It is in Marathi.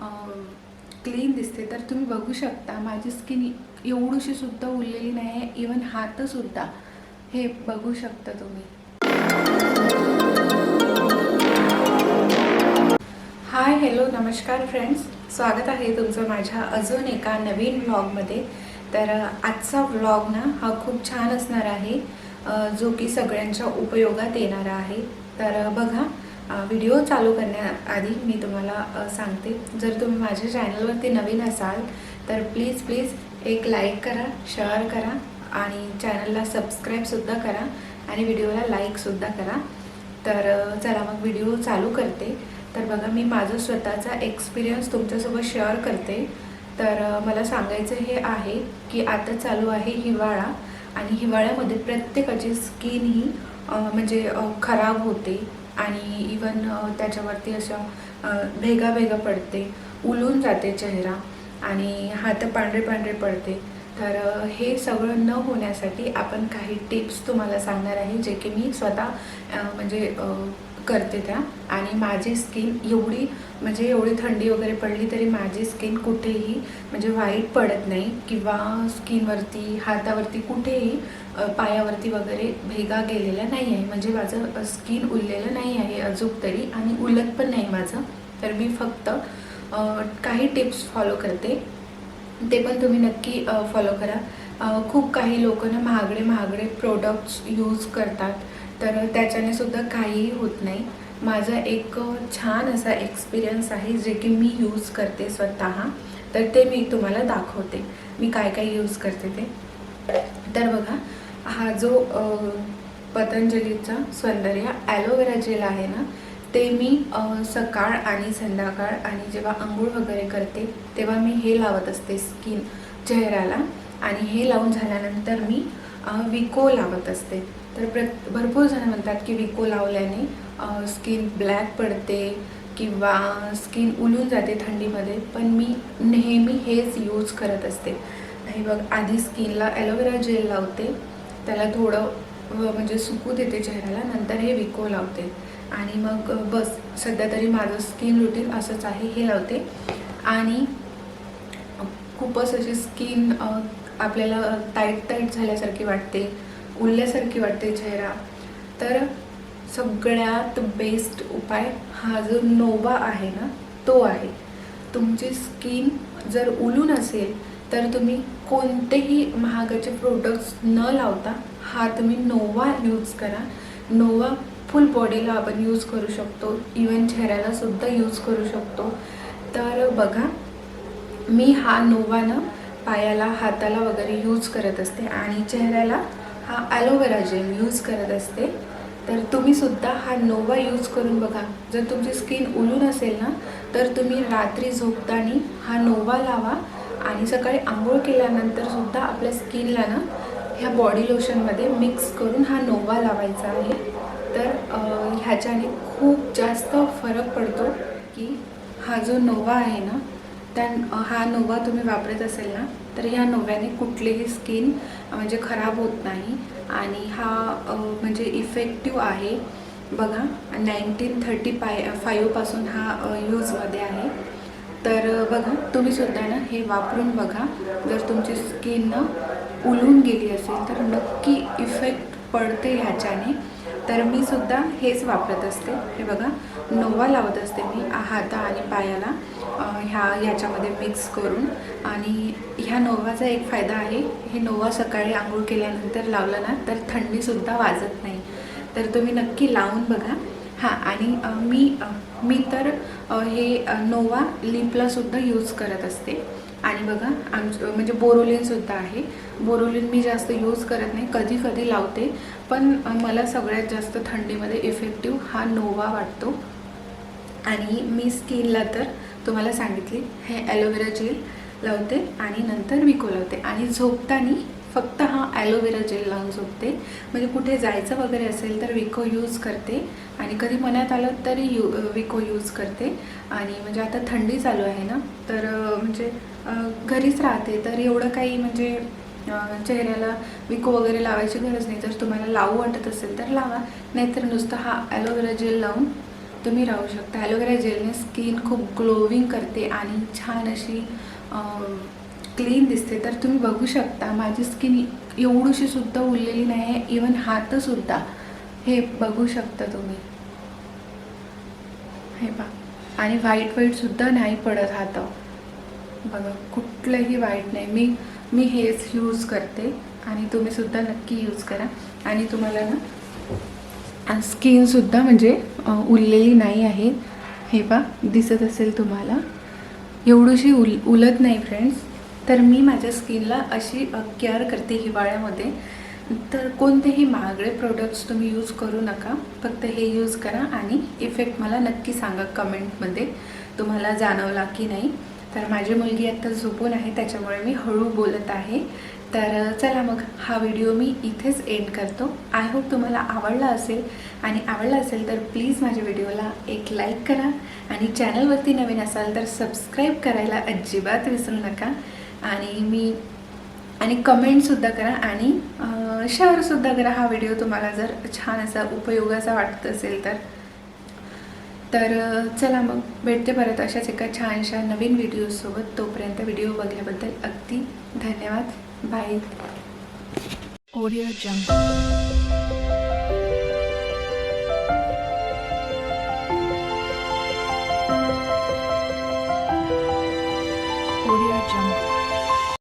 क्लीन दिसते. तर तुम्ही बघू शकता माझी स्किन एवढीशी सुद्धा उरलेली नाही आहे इवन हातसुद्धा. हे बघू शकता तुम्ही. हाय हॅलो नमस्कार फ्रेंड्स स्वागत आहे तुमचं माझ्या अजून एका नवीन व्लॉगमध्ये तर आजचा व्लॉग ना हा खूप छान असणार आहे. जो की सगळ्यांच्या उपयोगात येणारा आहे. तर बघा व्हिडिओ चालू करण्याआधी मी तुम्हाला सांगते. जर तुम्ही माझ्या चॅनलवरती नवीन असाल तर प्लीज प्लीज एक लाईक करा शेअर करा आणि चॅनलला सबस्क्राईबसुद्धा करा आणि व्हिडिओला लाईकसुद्धा करा. तर चला मग व्हिडिओ चालू करते. तर बघा मी माझं स्वतःचा एक्सपिरियन्स तुमच्यासोबत शेअर करते. तर मला सांगायचं हे आहे की आता चालू आहे हिवाळा आणि हिवाळ्यामध्ये प्रत्येकाची स्किन ही म्हणजे खराब होते. आणि इवन त्याच्यावरती अशा भेगा भेगा पडते. उलून जाते चेहरा आणि हात पांढरे पांढरे पडते. तर हे सगळं न होण्यासाठी आपण काही टिप्स तुम्हाला सांगणार आहे जे की मी स्वतः म्हणजे करते त्या. आणि माझी स्किन एवढी म्हणजे एवढी थंडी वगैरे पडली तरी माझी स्किन कुठेही म्हणजे वाईट पडत नाही किंवा स्किनवरती हातावरती कुठेही पायावरती वगैरे भेगा गेलेला नाही आहे. म्हणजे माझं स्किन उरलेलं नाही आहे अजून तरी आणि उलट पण नाही माझं. तर मी फक्त काही टिप्स फॉलो करते. ते पण तुम्ही नक्की फॉलो करा. खूप काही लोक ना महागडे महागडे प्रोडक्ट्स यूज करतात. तर त्याच्याने सुद्धा काहीही होत नाही. माझा एक छान असा एक्सपिरियन्स आहे जे की मी यूज करते स्वतः. तर ते मी तुम्हाला दाखवते. मी काय काय यूज करते ते. तर बघा हा जो पतंजलीचा सौंदर्य ॲलोवेरा जेल आहे ना ते मी सकाळ आणि संध्याकाळ आणि जेव्हा आंघोळ वगैरे करते तेव्हा मी हे लावत असते स्किन चेहऱ्याला. आणि हे लावून झाल्यानंतर मी विको लावत असते. तर प्र भरपूर जण म्हणतात की विको लावल्याने स्किन ब्लॅक पडते किंवा स्किन उलून जाते थंडीमध्ये. पण मी नेहमी हेच यूज करत असते. हे बघ आधी स्किनला ॲलोवेरा जेल लावते. त्याला थोडं म्हणजे सुकू देते चेहऱ्याला नंतर हे विको लावते. आणि मग बस सध्या तरी माझं स्किन रुटीन असंच आहे हे लावते. आणि खूपच अशी स्किन आपल्याला टाईट टाईट झाल्यासारखी वाटते उरल्यासारखी वाटते चेहरा. तर सगळ्यात बेस्ट उपाय हा जो नोवा आहे ना तो आहे. तुमची स्किन जर उलून असेल तर तुम्ही कोणतेही महागाचे प्रोडक्ट्स न लावता हा तुम्ही नोवा यूज करा. नोवा फुल बॉडीला आपण यूज करू शकतो इवन चेहऱ्याला सुद्धा यूज करू शकतो. तर बघा मी हा नोवानं पायाला हाताला वगैरे यूज करत असते आणि चेहऱ्याला हा ॲलोवेरा जेल यूज करत असते. तर तुम्ही सुद्धा हा नोवा यूज करून बघा. जर तुमची स्किन उलून असेल ना तर तुम्ही रात्री झोपताना हा नोवा लावा आणि सकाळी आंघोळ केल्यानंतर सुद्धा आपल्या स्किनला ना ह्या बॉडी लोशनमध्ये मिक्स करून हा नोवा लावायचा आहे. तर ह्याच्याने खूप जास्त फरक पडतो की हा जो नोवा आहे ना त्या हा नोवा तुम्ही वापरत असेल ना तर ह्या नोव्याने कुठलीही स्किन म्हणजे खराब होत नाही. आणि हा म्हणजे इफेक्टिव्ह आहे. बघा नाईन्टीन थर्टी पाय फाईव्हपासून हा यूजमध्ये आहे. तर बघा तुम्हीसुद्धा ना हे वापरून बघा. जर तुमची स्किन ना उलून गेली असेल तर नक्की इफेक्ट पडते ह्याच्याने. तर मी सुद्धा हेच वापरत असते. हे बघा नोवा लावत असते मी हाता आणि पायाला ह्या याच्यामध्ये मिक्स करून. आणि ह्या नोवाचा एक फायदा आहे हे नोवा सकाळी आंघोळ केल्यानंतर लावलं ना तर थंडीसुद्धा वाजत नाही. तर तुम्ही नक्की लावून बघा. हां आणि मी मी तर हे नोवा लिपलासुद्धा यूज करत असते. आणि बघा आमचं म्हणजे बोरोलिनसुद्धा आहे. बोरोलिन मी जास्त यूज करत नाही कधी कधी लावते पण मला सगळ्यात जास्त थंडीमध्ये इफेक्टिव्ह हा नोवा वाटतो. आणि मी स्किनला तर तुम्हाला सांगितली हे ॲलोवेरा जेल लावते आणि नंतर विको लावते. आणि झोपताना फक्त हा ॲलोवेरा जेल लावून झोपते. म्हणजे कुठे जायचं वगैरे असेल तर विको यूज करते. आणि कधी मनात आलं तरी यू विको यूज करते. आणि म्हणजे आता थंडी चालू आहे ना तर म्हणजे घरीच राहते. तर एवढं काही म्हणजे चेहऱ्याला विको वगैरे लावायची गरज नाही. जर तुम्हाला लावू वाटत असेल तर लावा. नाहीतर नुसतं हा ॲलोवेरा जेल लावून तुम्ही राहू शकता. ॲलोवेरा जेलने स्किन खूप ग्लोविंग करते आणि छान अशी क्लीन दिसते तर तुम्ही बघू शकता. माझी स्किन एवढीशी सुद्धा उरलेली नाही आहे इवन हातसुद्धा. हे बघू शकता तुम्ही. हे बा आणि व्हाईट व्हाईटसुद्धा नाही पडत हात बघा कुठलंही वाईट नाही. मी मी हेच यूज करते. आणि तुम्हीसुद्धा नक्की यूज करा. आणि तुम्हाला ना स्किनसुद्धा म्हणजे उरलेली नाही आहे. हे बा दिसत असेल तुम्हाला. एवढीशी उल उलत नाही फ्रेंड्स तर मी माझ्या स्किनला अशी केअर करते हिवाळ्यामध्ये. तर कोणतेही महागडे प्रोडक्ट्स तुम्ही यूज करू नका. फक्त हे यूज करा आणि इफेक्ट मला नक्की सांगा कमेंटमध्ये तुम्हाला जाणवला की नाही. तर माझी मुलगी आत्ता झोपून आहे त्याच्यामुळे मी हळू बोलत आहे. तर चला मग हा व्हिडिओ मी इथेच एंड करतो. आय होप तुम्हाला आवडला असेल. आणि आवडला असेल तर प्लीज माझ्या व्हिडिओला एक लाईक करा. आणि चॅनलवरती नवीन असाल तर सबस्क्राईब करायला अजिबात विसरू नका. आणि मी आणि कमेंटसुद्धा करा आणि शेअरसुद्धा करा हा व्हिडिओ तुम्हाला जर छान असा उपयोगाचा वाटत असेल तर. तर चला मग भेटते परत अशाच एका छानशा नवीन व्हिडिओसोबत तोपर्यंत व्हिडिओ बघल्याबद्दल अगदी धन्यवाद. Bye Audio jump